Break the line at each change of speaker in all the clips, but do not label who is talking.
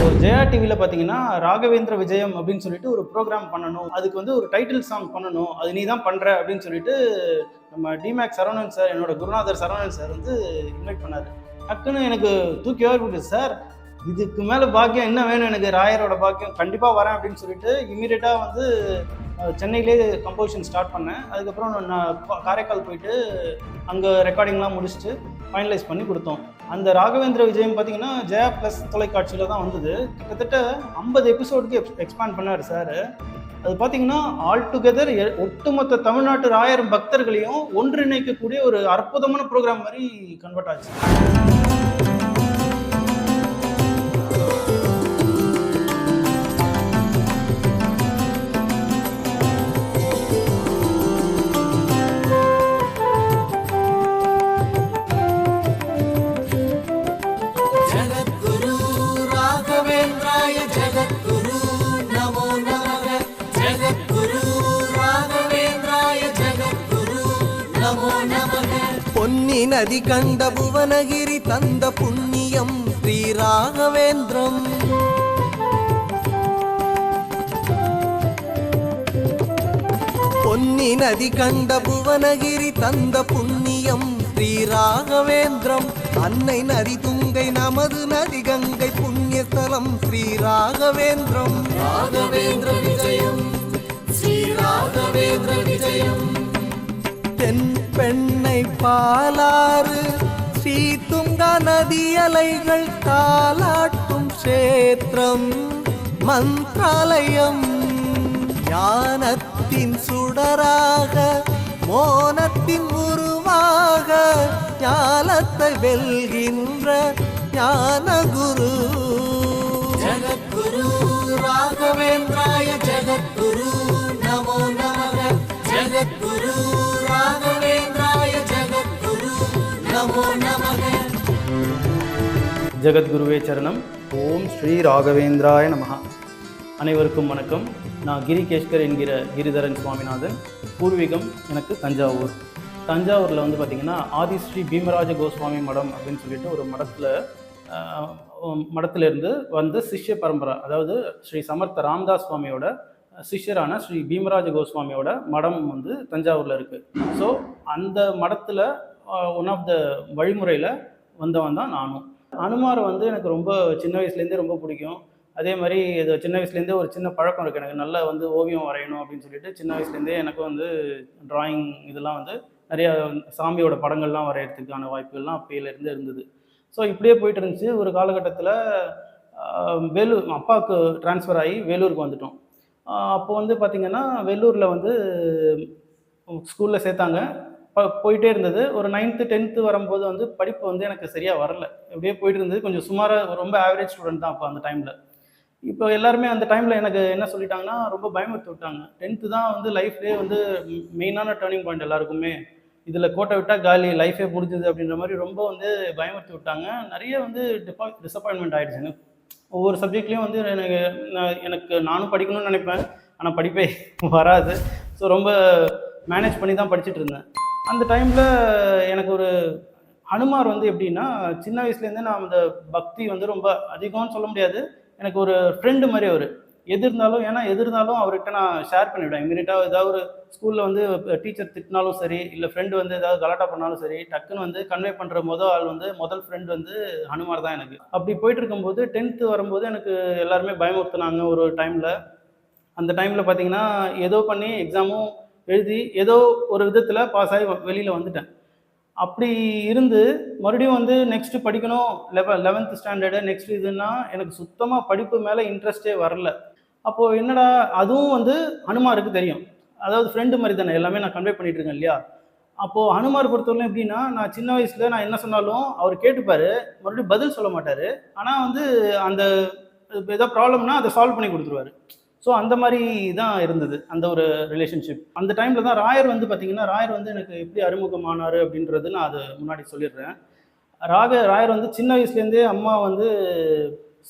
So Jaya டிவியில் பார்த்தீங்கன்னா ராகவேந்திர விஜயம் அப்படின்னு சொல்லிட்டு ஒரு ப்ரோக்ராம் பண்ணணும். அதுக்கு வந்து ஒரு டைட்டில் சாங் பண்ணணும். அது நீ தான் பண்ணுற அப்படின்னு சொல்லிட்டு நம்ம டிமேக் சரவணன் சார் என்னோட குருநாதர் சரவணன் சார் வந்து இன்வைட் பண்ணார். டக்குன்னு எனக்கு தூக்கி வாரி சார் இதுக்கு மேலே பாக்கியம் என்ன வேணும் எனக்கு? ராயரோட பாக்கியம். கண்டிப்பாக வரேன் அப்படின்னு சொல்லிட்டு இமீடியட்டாக வந்து சென்னையிலே கம்போசிஷன் ஸ்டார்ட் பண்ணேன். அதுக்கப்புறம் நான் காரைக்கால் போயிட்டு அங்கே ரெக்கார்டிங்லாம் முடிச்சுட்டு ஃபைனலைஸ் பண்ணி கொடுத்தோம். அந்த ராகவேந்திர விஜயம் பார்த்தீங்கன்னா ஜெயா ப்ளஸ் தொலைக்காட்சியில் தான் வந்தது. கிட்டத்தட்ட ஐம்பது எபிசோடுக்கு எக்ஸ்பேண்ட் பண்ணார் சார். அது பார்த்தீங்கன்னா ஆல் டுகெதர் ஒட்டுமொத்த தமிழ்நாட்டு ஆயிரம் பக்தர்களையும் ஒன்றிணைக்கக்கூடிய ஒரு அற்புதமான ப்ரோக்ராம் மாதிரி கன்வெர்ட் ஆச்சு.
பொன்னி நதி கண்ட புவனகிரி தந்த புண்ணியம் ஸ்ரீ ராகவேந்திரம். பொன்னி நதி கண்ட புவனகிரி தந்த புண்ணியம் ஸ்ரீ ராகவேந்திரம். அன்னை நதி துங்கை நமது நதி கங்கை புண்ணியஸ்தலம் ஸ்ரீ ராகவேந்திரம்.
ராகவேந்திர விஜயம். ஸ்ரீ ராகவேந்திர விஜயம்.
தென் பெண்ணை பாலாறு சீத்துங்கா நதி அலைகள் தாளாட்டும் சேத்திரம் மந்திராலயம் ஞானத்தின் சுடராக மோனத்தின் உருவாக ஞானத்தை வெல்கின்ற
ஞான குரு ஜகத்குரு ராகவேந்திராய ஜகத்குரு நமோ நமக. ஜகத்குரு
ஜெகத்குருவே சரணம். ஓம் ஸ்ரீ ராகவேந்திராய நமஹா அனைவருக்கும் வணக்கம். நான் கிரிகேஷ்கர் என்கிற கிரிதரன் சுவாமிநாதன் பூர்வீகம் எனக்கு தஞ்சாவூர். தஞ்சாவூரில் வந்து பார்த்திங்கன்னா ஆதிஸ்ரீ பீமராஜ கோஸ்வாமி மடம் அப்படின்னு சொல்லிட்டு ஒரு மடத்தில் மடத்திலிருந்து வந்த சிஷ்ய பரம்பரை அதாவது ஸ்ரீ சமர்த்த ராமதாஸ் சுவாமியோட சிஷ்யரான ஸ்ரீ பீமராஜ கோஸ்வாமியோட மடம் வந்து தஞ்சாவூரில் இருக்குது ஸோ அந்த மடத்தில் ஒன் ஆஃப் த வழிமுறையில் வந்தவன் தான் நானும். அனுமாரை வந்து எனக்கு ரொம்ப சின்ன வயசுலேருந்தே ரொம்ப பிடிக்கும். அதே மாதிரி இது சின்ன வயசுலேருந்தே ஒரு சின்ன பழக்கம் இருக்குது எனக்கு நல்லா வந்து ஓவியம் வரையணும் அப்படின்னு சொல்லிட்டு சின்ன வயசுலேருந்தே எனக்கு வந்து டிராயிங் இதெல்லாம் வந்து நிறையா சாமியோட படங்கள்லாம் வரையறதுக்கான வாய்ப்புகள்லாம் அப்பையிலேருந்து இருந்தது. ஸோ இப்படியே போயிட்டு இருந்துச்சு. ஒரு காலகட்டத்தில் வேலூர் அப்பாவுக்கு ட்ரான்ஸ்ஃபர் ஆகி வேலூருக்கு வந்துட்டோம். அப்போ வந்து பார்த்திங்கன்னா வேலூரில் வந்து ஸ்கூலில் சேர்த்தாங்க. போயிட்டே இருந்தது. ஒரு நைன்த்து டென்த்து வரும்போது வந்து படிப்பு வந்து எனக்கு சரியாக வரல. அப்படியே போயிட்டு இருந்தது. கொஞ்சம் சுமாராக ரொம்ப ஆவரேஜ் ஸ்டூடெண்ட் தான் அப்போ அந்த டைமில் இப்போ எல்லாருமே அந்த டைமில் எனக்கு என்ன சொல்லிட்டாங்கன்னா ரொம்ப பயமுறுத்து விட்டாங்க. டென்த்து தான் வந்து லைஃப்லேயே வந்து மெயினான டேர்னிங் பாயிண்ட் எல்லாருக்குமே. இதில் கோட்டை விட்டால் காலி லைஃபே முடிஞ்சது அப்படின்ற மாதிரி ரொம்ப வந்து பயமுறுத்தி விட்டாங்க. நிறைய வந்து டிப்பா டிசப்பாயின்மெண்ட் ஆகிடுச்சுங்க ஒவ்வொரு சப்ஜெக்ட்லேயும் வந்து எனக்கு நான் எனக்கு நானும் படிக்கணும்னு நினைப்பேன். ஆனால் படிப்பே வராது. ஸோ ரொம்ப மேனேஜ் பண்ணி தான் படிச்சுட்டு இருந்தேன். அந்த டைமில் எனக்கு ஒரு ஹனுமார் வந்து எப்படின்னா சின்ன வயசுலேருந்தே நான் அந்த பக்தி வந்து ரொம்ப அதிகம்னு சொல்ல முடியாது. எனக்கு ஒரு ஃப்ரெண்டு மாதிரி அவர். எது இருந்தாலும் ஏன்னா எது இருந்தாலும் அவர்கிட்ட நான் ஷேர் பண்ணிவிடுவேன். இமீடியட்டாக ஏதாவது ஒரு ஸ்கூலில் வந்து டீச்சர் திட்டினாலும் சரி இல்லை ஃப்ரெண்டு வந்து ஏதாவது கலாட்டா பண்ணாலும் சரி டக்குன்னு வந்து கன்வே பண்ணுற முதல் ஆள் வந்து முதல் ஃப்ரெண்டு வந்து ஹனுமார் தான் எனக்கு. அப்படி போயிட்டு இருக்கும்போது டென்த்து வரும்போது எனக்கு எல்லாருமே பயமுறுத்துனாங்க ஒரு டைமில் அந்த டைமில் பார்த்தீங்கன்னா ஏதோ பண்ணி எக்ஸாமும் எழுதி ஏதோ ஒரு விதத்தில் பாஸ் ஆகி வெளியில் வந்துட்டேன். அப்படி இருந்து மறுபடியும் வந்து நெக்ஸ்ட் படிக்கணும் லெவ லெவன்த் ஸ்டாண்டர்டு நெக்ஸ்ட் இதுன்னா எனக்கு சுத்தமாக படிப்பு மேலே இன்ட்ரெஸ்டே வரல. அப்போது என்னடா அதுவும் வந்து அனுமாருக்கு தெரியும். அதாவது ஃப்ரெண்டு மாதிரி தானே எல்லாமே நான் கன்வே பண்ணிட்டு இருக்கேன் இல்லையா? அப்போது அனுமார் பொறுத்தவரைக்கும் எப்படின்னா நான் சின்ன வயசில் நான் என்ன சொன்னாலும் அவர் கேட்டுப்பார். மறுபடியும் பதில் சொல்ல மாட்டார். ஆனால் வந்து அந்த ஏதோ ப்ராப்ளம்னா அதை சால்வ் பண்ணி கொடுத்துருவாரு. ஸோ அந்த மாதிரி தான் இருந்தது அந்த ஒரு ரிலேஷன்ஷிப் அந்த டைமில் தான் ராயர் வந்து பார்த்தீங்கன்னா ராயர் வந்து எனக்கு எப்படி அறிமுகமானார் அப்படின்றது நான் அது முன்னாடி சொல்லிடுறேன். ராக ராயர் வந்து சின்ன வயசுலேருந்தே அம்மா வந்து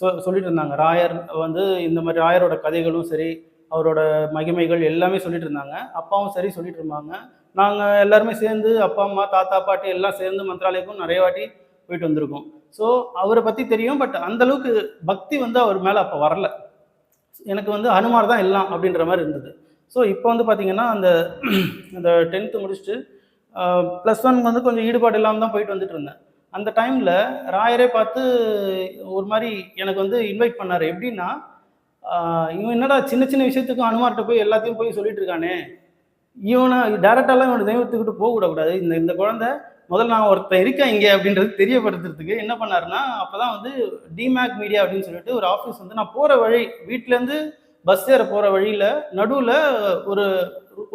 சொ சொல்லிட்டு இருந்தாங்க ராயர் வந்து இந்த மாதிரி ராயரோட கதைகளும் சரி அவரோட மகிமைகள் எல்லாமே சொல்லிட்டு இருந்தாங்க அப்பாவும் சரி சொல்லிட்டு இருந்தாங்க நாங்கள் எல்லாருமே சேர்ந்து அப்பா அம்மா தாத்தா பாட்டி எல்லாம் சேர்ந்து மந்திராலயக்கும் நிறைய வாட்டி போயிட்டு வந்திருக்கோம். ஸோ அவரை பற்றி தெரியும் பட் அந்தளவுக்கு பக்தி வந்து அவர் மேலே அப்போ வரல. எனக்கு வந்து அனுமார் தான் எல்லாம் அப்படின்ற மாதிரி இருந்தது. ஸோ இப்போ வந்து பார்த்தீங்கன்னா அந்த அந்த டென்த்து முடிச்சுட்டு ப்ளஸ் ஒன் வந்து கொஞ்சம் ஈடுபாடு இல்லாமல் தான் போயிட்டு வந்துட்டு இருந்தேன். அந்த டைமில் ராயரே பார்த்து ஒரு மாதிரி எனக்கு வந்து இன்வைட் பண்ணார். எப்படின்னா இவன் என்னடா சின்ன சின்ன விஷயத்துக்கும் அனுமார்கிட்ட போய் எல்லாத்தையும் போய் சொல்லிட்டு இருக்கானே? இவனை டேரெக்டாலாம் இவனை தெய்வத்துக்கிட்டு போகக்கூடாது. இந்த இந்த குழந்தை முதல்ல நான் ஒருத்தன் இருக்கேன் இங்கே அப்படின்றது தெரியப்படுத்துறதுக்கு என்ன பண்ணாருன்னா அப்போ தான் வந்து டிமேக் மீடியா அப்படின்னு சொல்லிட்டு ஒரு ஆஃபீஸ் வந்து நான் போகிற வழி வீட்டிலேருந்து பஸ் ஏற போகிற வழியில் நடுவில் ஒரு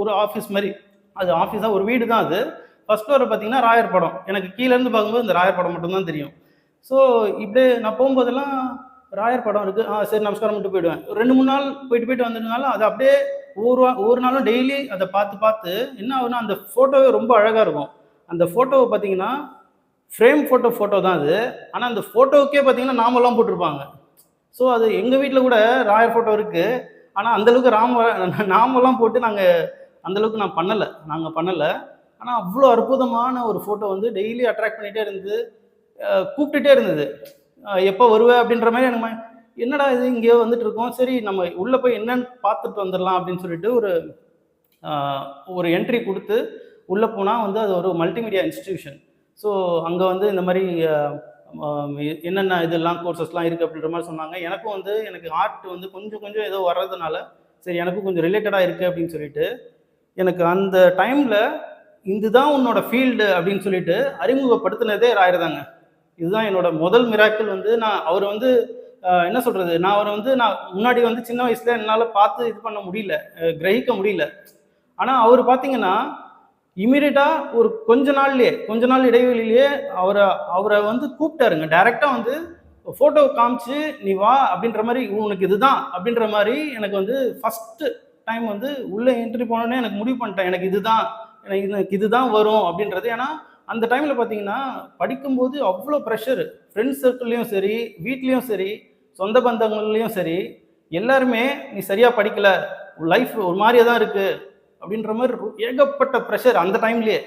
ஒரு ஆஃபீஸ் மாதிரி. அது ஆஃபீஸாக ஒரு வீடு தான் அது. ஃபர்ஸ்ட் ஃப்ளோரை பார்த்தீங்கன்னா ராயர் படம். எனக்கு கீழேருந்து பார்க்கும்போது இந்த ராயர் படம் மட்டும்தான் தெரியும். ஸோ இப்படியே நான் போகும்போதெல்லாம் ராயர் படம் இருக்குது ஆ சரி நமஸ்காரம் மட்டும் போயிடுவேன். ரெண்டு மூணு நாள் போயிட்டு போயிட்டு வந்ததுனால அது அப்படியே ஒவ்வொரு ஒவ்வொரு நாளும் டெய்லி அதை பார்த்து பார்த்து என்ன ஆகுனா அந்த ஃபோட்டோவே ரொம்ப அழகாக இருக்கும். அந்த ஃபோட்டோவை பார்த்தீங்கன்னா ஃப்ரேம் ஃபோட்டோ ஃபோட்டோ தான் அது. ஆனால் அந்த ஃபோட்டோவுக்கே பார்த்தீங்கன்னா நாமெல்லாம் போட்டிருப்பாங்க. ஸோ அது எங்கள் வீட்டில் கூட ராயர் ஃபோட்டோ இருக்குது ஆனால் அந்தளவுக்கு ராம நாமெல்லாம் போட்டு நாங்கள் அந்தளவுக்கு நான் பண்ணலை. நாங்கள் பண்ணலை. ஆனால் அவ்வளோ அற்புதமான ஒரு ஃபோட்டோ வந்து டெய்லி அட்ராக்ட் பண்ணிகிட்டே இருந்தது கூப்பிட்டுட்டே இருந்தது. எப்போ வருவே அப்படின்ற மாதிரி எனக்கு என்னடா இது? இங்கேயோ வந்துட்டு இருக்கோம். சரி நம்ம உள்ளே போய் என்னன்னு பார்த்துட்டு வந்துடலாம் அப்படின்னு சொல்லிட்டு ஒரு ஒரு என்ட்ரி கொடுத்து உள்ளே போனால் வந்து அது ஒரு மல்டிமீடியா இன்ஸ்டிடியூஷன் ஸோ அங்கே வந்து இந்த மாதிரி என்னென்ன இதெல்லாம் கோர்சஸ்லாம் இருக்குது அப்படின்ற மாதிரி சொன்னாங்க. எனக்கும் வந்து எனக்கு ஆர்ட் வந்து கொஞ்சம் கொஞ்சம் ஏதோ வர்றதுனால சரி எனக்கும் கொஞ்சம் ரிலேட்டடாக இருக்குது அப்படின்னு சொல்லிட்டு எனக்கு அந்த டைமில் இதுதான் உன்னோட ஃபீல்டு அப்படின்னு சொல்லிட்டு அறிமுகப்படுத்தினதே ராயிருதாங்க. இதுதான் என்னோட முதல் மிராக்கிள் வந்து நான் அவர் வந்து என்ன சொல்கிறது நான் அவரை வந்து நான் முன்னாடி வந்து சின்ன வயசில் என்னால் பார்த்து இது பண்ண முடியல கிரகிக்க முடியல. ஆனால் அவர் பார்த்தீங்கன்னா இமீடியட்டாக ஒரு கொஞ்ச நாள்லயே கொஞ்ச நாள் இடைவெளியிலேயே அவரை அவரை வந்து கூப்பிட்டாருங்க. டைரெக்டாக வந்து ஃபோட்டோ காமிச்சு நீ வா அப்படின்ற மாதிரி உனக்கு இதுதான் அப்படின்ற மாதிரி எனக்கு வந்து ஃபஸ்ட்டு டைம் வந்து உள்ளே என்ட்ரி போனோடனே எனக்கு முடிவு பண்ணிட்டேன். எனக்கு இதுதான் எனக்கு இது- எனக்கு இதுதான் வரும் அப்படின்றது. ஏன்னா அந்த டைமில் பார்த்தீங்கன்னா படிக்கும்போது அவ்வளோ ப்ரெஷர் ஃப்ரெண்ட்ஸ் சர்க்கிள்லேயும் சரி வீட்லேயும் சரி சொந்த பந்தங்கள்லேயும் சரி எல்லாருமே நீ சரியாக படிக்கலை. லைஃப் ஒரு மாதிரியே தான் இருக்குது அப்படின்ற மாதிரி ஏகப்பட்ட ப்ரெஷர் அந்த டைம்லேயே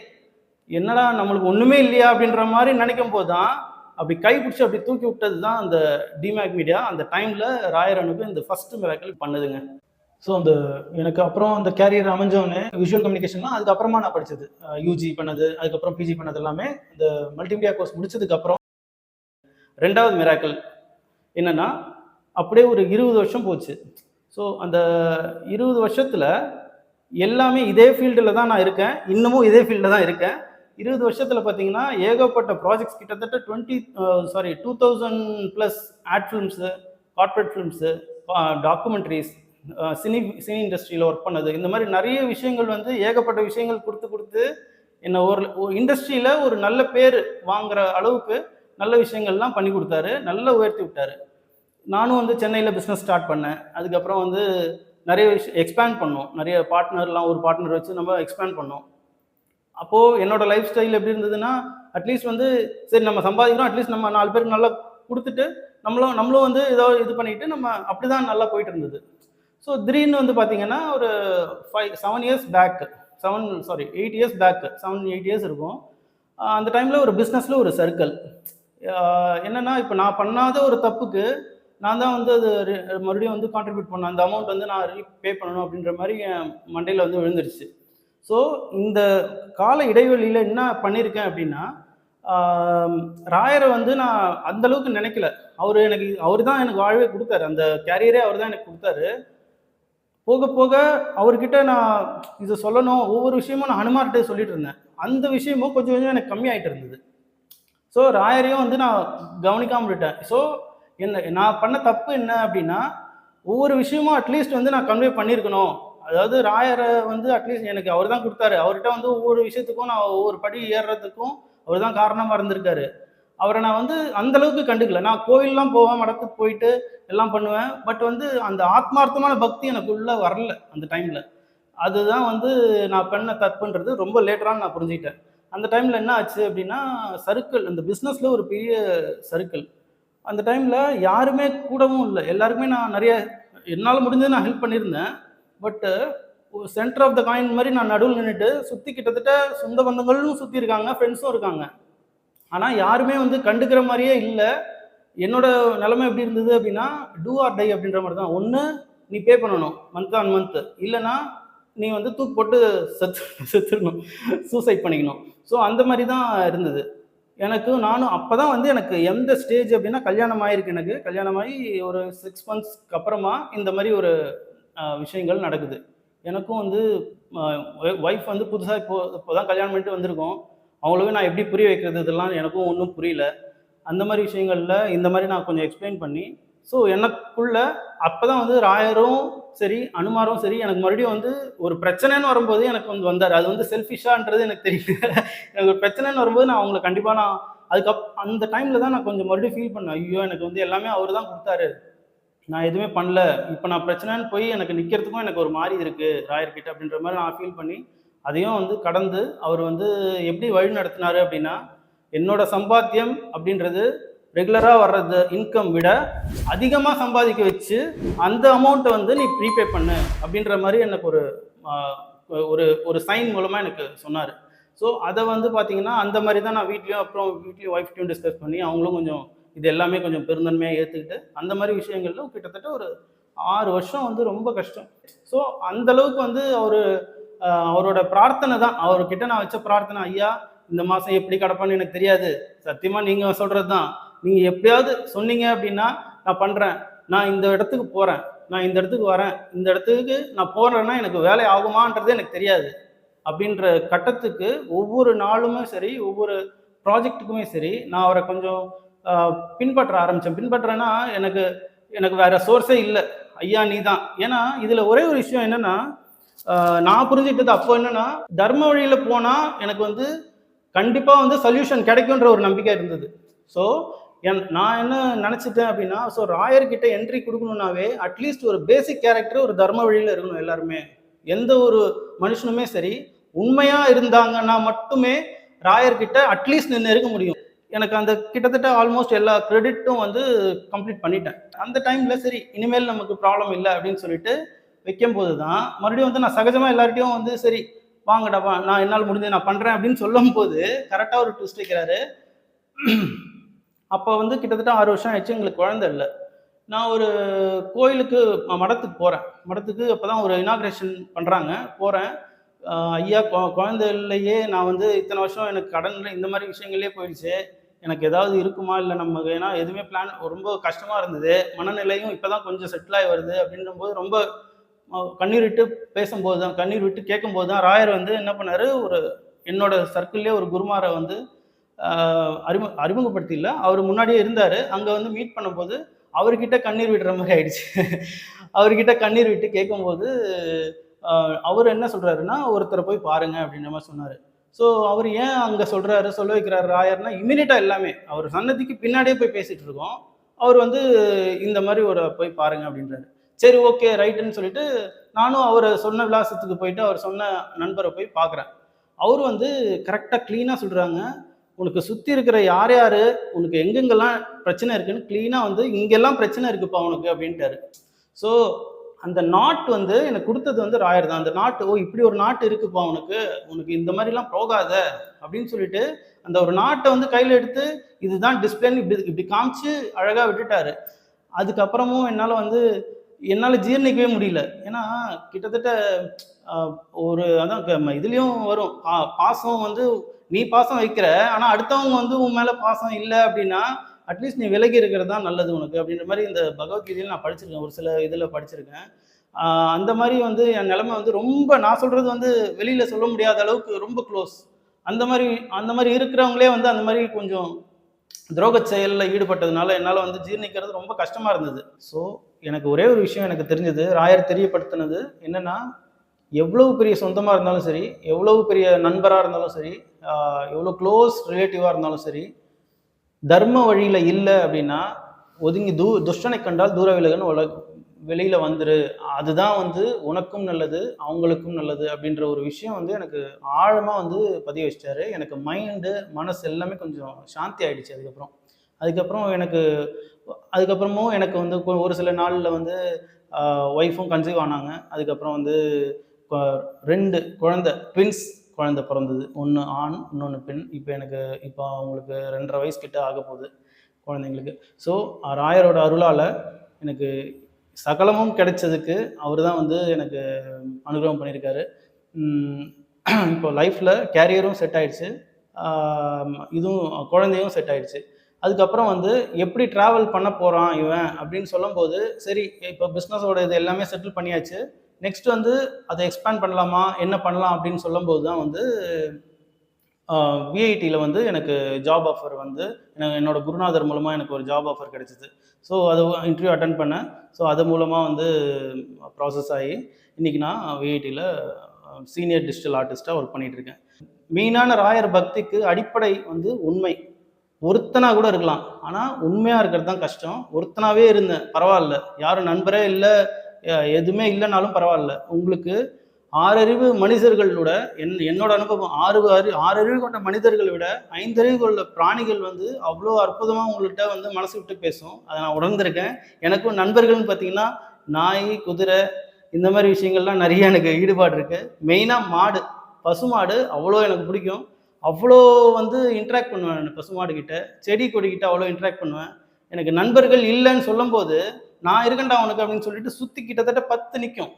என்னடா நம்மளுக்கு ஒன்றுமே இல்லையா அப்படின்ற மாதிரி நினைக்கும் போது தான் அப்படி கை பிடிச்சி அப்படி தூக்கி விட்டது தான் அந்த டிமேக் மீடியா அந்த டைமில் ராயர் அனுப்பு இந்த ஃபர்ஸ்ட் மிராக்கல் பண்ணுதுங்க. ஸோ அந்த எனக்கு அப்புறம் அந்த கேரியர் அமைஞ்சோன்னு விஷுவல் கம்யூனிகேஷன்லாம் அதுக்கப்புறமா நான் படித்தது யூஜி பண்ணது அதுக்கப்புறம் பிஜி பண்ணது எல்லாமே இந்த மல்டிமீடியா கோர்ஸ் முடிச்சதுக்கப்புறம் ரெண்டாவது மிராக்கல் என்னென்னா அப்படியே ஒரு இருபது வருஷம் போச்சு. ஸோ அந்த இருபது வருஷத்தில் எல்லாமே இதே ஃபீல்டில் தான் நான் இருக்கேன். இன்னமும் இதே ஃபீல்டில் தான் இருக்கேன். இருபது வருஷத்தில் பார்த்தீங்கன்னா ஏகப்பட்ட ப்ராஜெக்ட்ஸ் கிட்டத்தட்ட twenty sorry two thousand plus ad films corporate films documentaries cine cine இண்டஸ்ட்ரியில் ஒர்க் பண்ணது. இந்த மாதிரி நிறைய விஷயங்கள் வந்து ஏகப்பட்ட விஷயங்கள் கொடுத்து கொடுத்து என்னை ஒரு இண்டஸ்ட்ரியில் ஒரு நல்ல பேர் வாங்குற அளவுக்கு நல்ல விஷயங்கள்லாம் பண்ணி கொடுத்தாரு. நல்லா உயர்த்தி விட்டார். நானும் வந்து சென்னையில் பிஸ்னஸ் ஸ்டார்ட் பண்ணேன். அதுக்கப்புறம் வந்து நிறைய விஷயம் எக்ஸ்பேண்ட் பண்ணோம். நிறைய பார்ட்னர்லாம் ஒரு பார்ட்னர் வச்சு நம்ம எக்ஸ்பேண்ட் பண்ணோம். அப்போது என்னோட லைஃப் ஸ்டைல் எப்படி இருந்ததுன்னா அட்லீஸ்ட் வந்து சரி நம்ம சம்பாதிக்கிறோம் அட்லீஸ்ட் நம்ம நாலு பேருக்கு நல்லா கொடுத்துட்டு நம்மளும் நம்மளும் வந்து ஏதோ இது பண்ணிட்டு நம்ம அப்படி தான் நல்லா போயிட்டு இருந்தது. ஸோ திடீர்னு வந்து பார்த்தீங்கன்னா ஒரு five seven years back seven sorry eight years back seven eight years இருக்கும். அந்த டைமில் ஒரு பிஸ்னஸில் ஒரு சர்க்கிள் என்னென்னா இப்போ நான் பண்ணாத ஒரு தப்புக்கு நான் தான் வந்து அது மறுபடியும் வந்து கான்ட்ரிபியூட் பண்ணேன். அந்த அமௌண்ட் வந்து நான் பே பண்ணணும் அப்படின்ற மாதிரி என் மண்டையில் வந்து விழுந்துருச்சு. ஸோ இந்த கால இடைவெளியில் என்ன பண்ணியிருக்கேன் அப்படின்னா ராயரை வந்து நான் அந்த அளவுக்கு நினைக்கல. அவர் எனக்கு அவர் தான் எனக்கு வாழ்வே கொடுத்தாரு. அந்த கேரியரே அவர் தான் எனக்கு கொடுத்தாரு. போக போக அவர்கிட்ட நான் இதை சொல்லணும். ஒவ்வொரு விஷயமும் நான் ஹனுமார்கிட்ட சொல்லிட்டு இருந்தேன். அந்த விஷயமும் கொஞ்சம் கொஞ்சம் எனக்கு கம்மியாயிட்டு இருந்தது. ஸோ ராயரையும் வந்து நான் கவனிக்காம விட்டேன் ஸோ என்ன நான் பண்ண தப்பு என்ன அப்படின்னா ஒவ்வொரு விஷயமும் அட்லீஸ்ட் வந்து நான் கன்வே பண்ணியிருக்கணும் அதாவது ராயரை வந்து அட்லீஸ்ட் எனக்கு அவர் தான் கொடுத்தாரு. அவர்கிட்ட வந்து ஒவ்வொரு விஷயத்துக்கும் நான் ஒவ்வொரு படி ஏறுறதுக்கும் அவர் தான் காரணமாக இருந்திருக்காரு. அவரை நான் வந்து அந்த அளவுக்கு கண்டுக்கல. நான் கோயிலெலாம் போவேன் மடத்துக்கு போயிட்டு எல்லாம் பண்ணுவேன். பட் வந்து அந்த ஆத்மார்த்தமான பக்தி எனக்குள்ளே வரல அந்த டைமில் அதுதான் வந்து நான் பண்ண தப்புன்றது ரொம்ப லேட்டரான நான் புரிஞ்சுக்கிட்டேன். அந்த டைமில் என்ன ஆச்சு அப்படின்னா சர்க்கிள் அந்த பிஸ்னஸில் ஒரு பெரிய சர்க்கிள் அந்த டைமில் யாருமே கூடவும் இல்லை. எல்லாருக்குமே நான் நிறைய என்னால் முடிஞ்சது நான் ஹெல்ப் பண்ணியிருந்தேன். பட்டு சென்டர் ஆஃப் த காயின் மாதிரி நான் நடுவில் நின்றுட்டு சுற்றி கிட்டத்தட்ட சொந்த பந்தங்களும் சுற்றி இருக்காங்க ஃப்ரெண்ட்ஸும் இருக்காங்க. ஆனால் யாருமே வந்து கண்டுக்கிற மாதிரியே இல்லை. என்னோட நிலைமை எப்படி இருந்தது அப்படின்னா டூ ஆர் டை அப்படின்ற மாதிரி தான். ஒன்று நீ பே பண்ணணும் மந்த் ஆன் மந்த்து இல்லைன்னா நீ வந்து தூக்கு போட்டு செத்து செத்துடணும் சூசைட் பண்ணிக்கணும். ஸோ அந்த மாதிரி தான் இருந்தது. எனக்கு நானும் அப்போ தான் வந்து எனக்கு எந்த ஸ்டேஜ் அப்படின்னா கல்யாணம் ஆயிருக்கு எனக்கு. கல்யாணம் ஆகி ஒரு சிக்ஸ் மந்த்ஸ்க்கு அப்புறமா இந்த மாதிரி ஒரு விஷயங்கள் நடக்குது. எனக்கும் வந்து ஒய்ஃப் வந்து புதுசாக இப்போ இப்போ தான் கல்யாணம் பண்ணிட்டு வந்திருக்கோம். அவங்களுக்கு நான் எப்படி புரிய வைக்கிறது இதெல்லாம் எனக்கும் ஒன்றும் புரியல. அந்த மாதிரி விஷயங்களில் இந்த மாதிரி நான் கொஞ்சம் எக்ஸ்பிளைன் பண்ணி ஸோ எனக்குள்ள அப்போ தான் வந்து ராயரும் சரி அனுமாரும் சரி எனக்கு மறுபடியும் வந்து ஒரு பிரச்சனைன்னு வரும்போது எனக்கு வந்து வந்தார். அது வந்து செல்ஃபிஷான்றது எனக்கு தெரியல. எனக்கு ஒரு பிரச்சனைன்னு வரும்போது நான் அவங்களை கண்டிப்பாக நான் அதுக்கப் அந்த டைமில் தான் நான் கொஞ்சம் மறுபடியும் ஃபீல் பண்ணேன். ஐயோ எனக்கு வந்து எல்லாமே அவர் தான் கொடுத்தாரு. நான் எதுவுமே பண்ணல. இப்போ நான் பிரச்சனைன்னு போய் எனக்கு நிற்கிறதுக்கும் எனக்கு ஒரு மாதிரி இருக்குது ராயர்கிட்ட அப்படின்ற மாதிரி நான் ஃபீல் பண்ணி அதையும் வந்து கடந்து அவர் வந்து எப்படி வழி நடத்தினாரு அப்படின்னா என்னோட சம்பாத்தியம் அப்படின்றது ரெகுலராக வர்றது இன்கம் விட அதிகமாக சம்பாதிக்க வச்சு அந்த அமௌண்ட்டை வந்து நீ ப்ரீபே பண்ணு அப்படின்ற மாதிரி எனக்கு ஒரு ஒரு ஒரு சைன் மூலமாக எனக்கு சொன்னார். ஸோ அதை வந்து பார்த்தீங்கன்னா அந்த மாதிரி தான் நான் வீட்லேயும் அப்புறம் வீட்லேயும் ஒய்ஃப்டையும் டிஸ்கஸ் பண்ணி அவங்களும் கொஞ்சம் இது எல்லாமே கொஞ்சம் பெருந்தன்மையாக ஏற்றுக்கிட்டு அந்த மாதிரி விஷயங்கள்ல கிட்டத்தட்ட ஒரு ஆறு வருஷம் வந்து ரொம்ப கஷ்டம். ஸோ அந்த அளவுக்கு வந்து அவர் அவரோட பிரார்த்தனை தான். அவர்கிட்ட நான் வச்ச பிரார்த்தனை ஐயா இந்த மாதம் எப்படி கிடப்பான்னு எனக்கு தெரியாது. சத்தியமாக நீங்கள் சொல்கிறது தான் நீங்கள் எப்படியாவது சொன்னீங்க அப்படின்னா நான் பண்ணுறேன் நான் இந்த இடத்துக்கு போகிறேன் நான் இந்த இடத்துக்கு வரேன். இந்த இடத்துக்கு நான் போகிறேன்னா எனக்கு வேலை ஆகுமான்றது எனக்கு தெரியாது. அப்படின்ற கட்டத்துக்கு ஒவ்வொரு நாளுமே சரி ஒவ்வொரு ப்ராஜெக்ட்டுக்குமே சரி நான் அவரை கொஞ்சம் பின்பற்ற ஆரம்பித்தேன் பின்பற்றேன்னா எனக்கு எனக்கு வேறு சோர்ஸே இல்லை. ஐயா நீ தான் ஏன்னா இதில் ஒரே ஒரு விஷயம் என்னன்னா நான் புரிஞ்சுக்கிட்டது அப்போ என்னன்னா தர்ம வழியில் போனால் எனக்கு வந்து கண்டிப்பாக வந்து சொல்யூஷன் கிடைக்குன்ற ஒரு நம்பிக்கை இருந்தது. ஸோ என் நான் என்ன நினச்சிட்டேன் அப்படின்னா ஸோ ராயர்கிட்ட என்ட்ரி கொடுக்கணுன்னாவே அட்லீஸ்ட் ஒரு பேசிக் கேரக்டர் ஒரு தர்ம வழியில் இருக்கணும் எல்லாருமே. எந்த ஒரு மனுஷனுமே சரி உண்மையாக இருந்தாங்கன்னா மட்டுமே ராயர்கிட்ட அட்லீஸ்ட் நின்று இருக்க முடியும். எனக்கு அந்த கிட்டத்தட்ட ஆல்மோஸ்ட் எல்லா கிரெடிட்டும் வந்து கம்ப்ளீட் பண்ணிட்டேன். அந்த டைமில் சரி இனிமேல் நமக்கு ப்ராப்ளம் இல்லை அப்படின்னு சொல்லிட்டு வைக்கும்போது தான் மறுபடியும் வந்து நான் சகஜமாக எல்லார்ட்டையும் வந்து சரி வாங்கடா நான் என்னால் முடிஞ்சது நான் பண்ணுறேன் அப்படின்னு சொல்லும் போது கரெக்டாக ஒரு ட்விஸ்ட் வைக்கிறாரு. அப்போ வந்து கிட்டத்தட்ட ஆறு வருஷம் ஆயிடுச்சு எங்களுக்கு குழந்தை இல்லை. நான் ஒரு கோயிலுக்கு மடத்துக்கு போகிறேன் மடத்துக்கு அப்போ தான் ஒரு இனாக்ரேஷன் பண்ணுறாங்க போகிறேன் ஐயா கொ- குழந்தை இல்லையே நான் வந்து இத்தனை வருஷம் எனக்கு கடனில் இந்த மாதிரி விஷயங்களே போயிடுச்சு. எனக்கு ஏதாவது இருக்குமா இல்லை நமக்கு ஏன்னா எதுவுமே பிளான் ரொம்ப கஷ்டமாக இருந்தது. மனநிலையும் இப்போ தான் கொஞ்சம் செட்டில் ஆகி வருது அப்படின்றபோது ரொம்ப கண்ணீர் விட்டு பேசும்போது தான் கண்ணீர் விட்டு கேட்கும்போது தான் ராயர் வந்து என்ன பண்ணாரு ஒரு என்னோட சர்க்கிள்லேயே ஒரு குருமாரை வந்து அறிமு அறிமுகப்படுத்தியில்ல அவர் முன்னாடியே இருந்தார். அங்கே வந்து மீட் பண்ணும்போது அவர்கிட்ட கண்ணீர் விடுற மாதிரி ஆயிடுச்சு. அவர்கிட்ட கண்ணீர் விட்டு கேட்கும்போது அவர் என்ன சொல்கிறாருன்னா ஒருத்தரை போய் பாருங்க அப்படின்ற மாதிரி சொன்னார். ஸோ அவர் ஏன் அங்கே சொல்கிறாரு சொல்ல வைக்கிறாரு ராயர்னா இமீடியட்டாக எல்லாமே. அவர் சன்னதிக்கு பின்னாடியே போய் பேசிகிட்டு இருக்கோம். அவர் வந்து இந்த மாதிரி ஒரு போய் பாருங்க அப்படின்றாரு. சரி ஓகே ரைட்டுன்னு சொல்லிட்டு நானும் அவர் சொன்ன விலாசத்துக்கு போயிட்டு அவர் சொன்ன நண்பரை போய் பார்க்குறேன் அவர் வந்து கரெக்டாக க்ளீனாக சொல்கிறாங்க உனக்கு சுற்றி இருக்கிற யார் யார்? உனக்கு எங்கெங்கெல்லாம் பிரச்சனை இருக்குன்னு க்ளீனாக வந்து இங்கெல்லாம் பிரச்சனை இருக்குப்பா உனக்கு அப்படின்ட்டாரு. ஸோ அந்த நாட் வந்து எனக்கு கொடுத்தது வந்து ராயர் தான். அந்த நாட்டு ஓ இப்படி ஒரு நாட்டு இருக்குப்பா உனக்கு. உனக்கு இந்த மாதிரிலாம் போகாத. அப்படின்னு சொல்லிட்டு அந்த ஒரு நாட்டை வந்து கையில் எடுத்து இதுதான் டிஸ்பிளேன்னு இப்படி இப்படி காமிச்சு அழகாக விட்டுட்டாரு. அதுக்கப்புறமும் என்னால் வந்து என்னால் ஜீரணிக்கவே முடியல. ஏன்னா கிட்டத்தட்ட ஒரு அதான் இதுலேயும் வரும். பாசம் வந்து நீ பாசம் வைக்கிற ஆனால் அடுத்தவங்க வந்து உன் மேலே பாசம் இல்லை அப்படின்னா அட்லீஸ்ட் நீ விலகி இருக்கிறது தான் நல்லது உனக்கு அப்படின்ற மாதிரி இந்த பகவத்கீதையில் நான் படிச்சிருக்கேன். ஒரு சில இதில் படிச்சிருக்கேன். அந்த மாதிரி வந்து என் நிலமை வந்து ரொம்ப நான் சொல்கிறது வந்து வெளியில் சொல்ல முடியாத அளவுக்கு ரொம்ப க்ளோஸ் அந்த மாதிரி அந்த மாதிரி இருக்கிறவங்களே வந்து அந்த மாதிரி கொஞ்சம் துரோக செயலில் ஈடுபட்டதுனால என்னால் வந்து ஜீர்ணிக்கிறது ரொம்ப கஷ்டமாக இருந்தது. ஸோ எனக்கு ஒரே ஒரு விஷயம் எனக்கு தெரிஞ்சது. ராயர் தெரியப்படுத்தினது என்னன்னா எவ்வளவு பெரிய சொந்தமாக இருந்தாலும் சரி எவ்வளவு பெரிய நண்பராக இருந்தாலும் சரி எவ்வளோ க்ளோஸ் ரிலேட்டிவாக இருந்தாலும் சரி தர்ம வழியில் இல்லை அப்படின்னா ஒதுங்கி தூ துஷ்டனை கண்டால் தூர விலகன்னு உல வெளியில் வந்துரு. அதுதான் வந்து உனக்கும் நல்லது அவங்களுக்கும் நல்லது அப்படின்ற ஒரு விஷயம் வந்து எனக்கு ஆழமாக வந்து பதிய வச்சிட்டாரு. எனக்கு மைண்டு மனசு எல்லாமே கொஞ்சம் சாந்தி ஆகிடுச்சு அதுக்கப்புறம். அதுக்கப்புறம் எனக்கு அதுக்கப்புறமும் எனக்கு வந்து ஒரு சில நாளில் வந்து ஒய்ஃபும் கன்சீவ் ஆனாங்க. அதுக்கப்புறம் வந்து ரெண்டு குழந்த ட்வின்ஸ் குழந்த பிறந்தது. ஒன்று ஆண் இன்னொன்று பெண். இப்போ எனக்கு இப்போ அவங்களுக்கு ரெண்டரை வயசு கிட்ட ஆக போகுது குழந்தைங்களுக்கு. ஸோ ராயரோட அருளால் எனக்கு சகலமும் கிடைச்சதுக்கு அவர் தான் வந்து எனக்கு அனுகிரகம் பண்ணியிருக்காரு இப்போ லைஃப்பில் கேரியரும் செட் ஆயிடுச்சு. இதுவும் குழந்தையும் செட் ஆயிடுச்சு. அதுக்கப்புறம் வந்து எப்படி ட்ராவல் பண்ண போகிறான் இவன்? அப்படின்னு சொல்லும்போது சரி இப்போ பிஸ்னஸோட இது எல்லாமே செட்டில் பண்ணியாச்சு. நெக்ஸ்ட் வந்து அதை எக்ஸ்பேண்ட் பண்ணலாமா? என்ன பண்ணலாம்? அப்படின்னு சொல்லும்போது தான் வந்து விஐடியில் வந்து எனக்கு ஜாப் ஆஃபர் வந்து எனக்கு என்னோடய குருநாதர் மூலமாக எனக்கு ஒரு ஜாப் ஆஃபர் கிடைச்சிது. ஸோ அது இன்டர்வியூ அட்டன் பண்ணேன். ஸோ அது மூலமாக வந்து ப்ராசஸ் ஆகி இன்றைக்கி நான் விஐடியில் சீனியர் டிஜிட்டல் ஆர்டிஸ்ட்டாக ஒர்க் பண்ணிகிட்ருக்கேன் மெயினான ராயர் பக்திக்கு அடிப்படை வந்து உண்மை. ஒருத்தனா கூட இருக்கலாம். ஆனால் உண்மையாக இருக்கிறது தான் கஷ்டம். ஒருத்தனாவே இருந்தேன். பரவாயில்ல. யாரும் நண்பரே இல்லை. எதுவுமே இல்லைனாலும் பரவாயில்ல. உங்களுக்கு ஆறறிவு மனிதர்களோட என் என்னோட அனுபவம் ஆறு அறி ஆறறிவு கொண்ட மனிதர்களை விட ஐந்தறிவு கொண்ட பிராணிகள் வந்து அவ்வளோ அற்புதமாக உங்கள்கிட்ட வந்து மனசு விட்டு பேசும். அதை நான் உணர்ந்திருக்கேன். எனக்கும் நண்பர்கள்னு பார்த்தீங்கன்னா நாய் குதிரை இந்த மாதிரி விஷயங்கள்லாம் நிறைய எனக்கு ஈடுபாடு இருக்குது மெயினாக மாடு. பசுமாடு அவ்வளோ எனக்கு பிடிக்கும். அவ்வளோ வந்து இன்ட்ராக்ட் பண்ணுவேன் நான் பசுமாடு செடி கொடிக்கிட்ட அவ்வளோ இன்ட்ராக்ட் பண்ணுவேன். எனக்கு நண்பர்கள் இல்லைன்னு சொல்லும்போது நான் இருக்கேன்டா உனக்கு அப்படின்னு சொல்லிட்டு சுற்றி கிட்டத்தட்ட பத்து நிற்கும்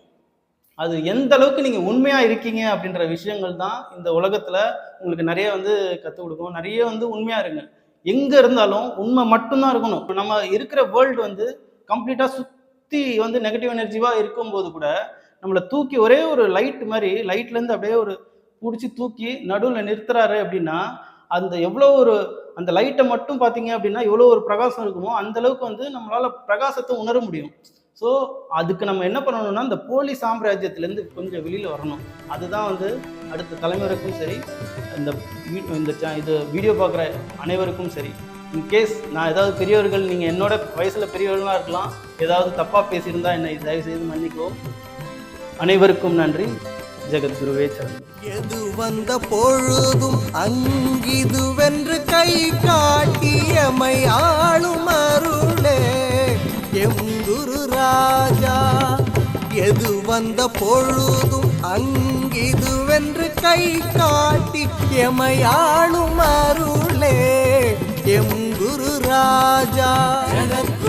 அது எந்த அளவுக்கு நீங்கள் உண்மையாக இருக்கீங்க அப்படின்ற விஷயங்கள் தான் இந்த உலகத்தில் உங்களுக்கு நிறைய வந்து கற்றுக் கொடுக்கும். நிறைய வந்து உண்மையாக இருங்க. எங்கே இருந்தாலும் உண்மை மட்டும்தான் இருக்கணும். இப்போ நம்ம இருக்கிற வேர்ல்டு வந்து கம்ப்ளீட்டாக சுற்றி வந்து நெகட்டிவ் எனர்ஜிவாக இருக்கும்போது கூட நம்மளை தூக்கி ஒரே ஒரு லைட் மாதிரி லைட்லேருந்து அப்படியே ஒரு பிடிச்சி தூக்கி நடுவில் நிறுத்துறாரு அப்படின்னா அந்த எவ்வளோ ஒரு அந்த லைட்டை மட்டும் பார்த்தீங்க அப்படின்னா எவ்வளோ ஒரு பிரகாசம் இருக்குமோ அந்த அளவுக்கு வந்து நம்மளால் பிரகாசத்தை உணர முடியும். ஸோ அதுக்கு நம்ம என்ன பண்ணணும்னா இந்த போலி சாம்ராஜ்யத்திலேருந்து கொஞ்சம் வெளியில் வரணும். அதுதான் வந்து அடுத்த தலைமுறைக்கும் சரி இந்த இந்த இது வீடியோ பார்க்குற அனைவருக்கும் சரி. இன்கேஸ் நான் ஏதாவது பெரியவர்கள் நீங்கள் என்னோட வயசில் பெரியவர்களாக இருக்கலாம் ஏதாவது தப்பாக பேசியிருந்தா என்னை தயவு செய்து மன்னிக்கோ அனைவருக்கும் நன்றி. ஜெகத்குருவே
எது வந்த பொழுதும் அங்கிதுவென்று கை காட்டியமை ஆளும் அருளே. எம் குரு ராஜா எது வந்த பொழுதும் அங்கிதுவென்று கை காட்டி எமை ஆளும் அருளே. எம் குரு ராஜா
ஜகத்குரு